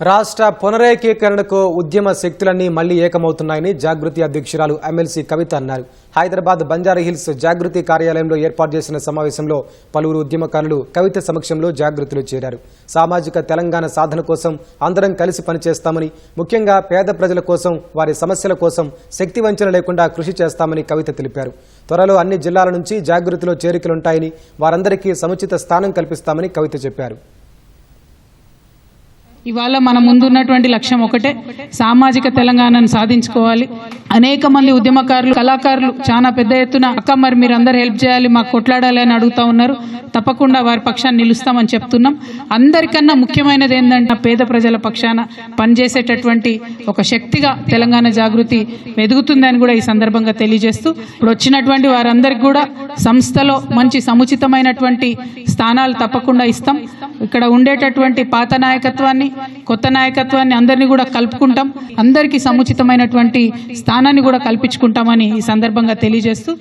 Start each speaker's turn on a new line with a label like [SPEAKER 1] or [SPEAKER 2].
[SPEAKER 1] రాష్ట్ర పునరేకీకరణకు ఉద్యమ శక్తులన్నీ మళ్ళీ ఏకమవుతున్నాయని జాగృతి అధ్యక్షురాలు ఎమ్మెల్సీ కవిత అన్నారు. హైదరాబాద్ బంజారాహిల్స్ జాగృతి కార్యాలయంలో ఏర్పాటు చేసిన సమావేశంలో పలువురు ఉద్యమకారులు కవిత సమక్షంలో జాగృతిలో చేరారు. సామాజిక తెలంగాణ సాధన కోసం అందరం కలిసి పనిచేస్తామని ముఖ్యంగా పేద ప్రజల కోసం వారి సమస్యల కోసం శక్తి వంచన లేకుండా కృషి చేస్తామని కవిత తెలిపారు. త్వరలో అన్ని జిల్లాల నుంచి జాగృతిలో చేరికలుంటాయని వారందరికీ సముచిత స్థానం కల్పిస్తామని కవిత చెప్పారు.
[SPEAKER 2] ఇవాళ మన ముందున్నటువంటి లక్ష్యం ఒకటే సామాజిక తెలంగాణను సాధించుకోవాలి. అనేక మంది ఉద్యమకారులు కళాకారులు చాలా పెద్ద ఎత్తున అక్క మరి మీరు అందరు హెల్ప్ చేయాలి మాకు కొట్లాడాలి అని అడుగుతా ఉన్నారు. తప్పకుండా వారి పక్షాన్ని నిలుస్తామని చెప్తున్నాం. అందరికన్నా ముఖ్యమైనది ఏంటంటే పేద ప్రజల పక్షాన పనిచేసేటటువంటి ఒక శక్తిగా తెలంగాణ జాగృతి ఎదుగుతుందని కూడా ఈ సందర్భంగా తెలియజేస్తూ ఇప్పుడు వచ్చినటువంటి వారందరికి కూడా సంస్థలో మంచి సముచితమైనటువంటి స్థానాలు తప్పకుండా ఇస్తాం. ఇక్కడ ఉండేటటువంటి పాత నాయకత్వాన్ని కొత్త నాయకత్వాన్ని అందరినీ కూడా కలుపుకుంటాం. అందరికీ సముచితమైనటువంటి స్థానాన్ని కూడా కల్పించుకుంటామని ఈ సందర్భంగా తెలియజేస్తూ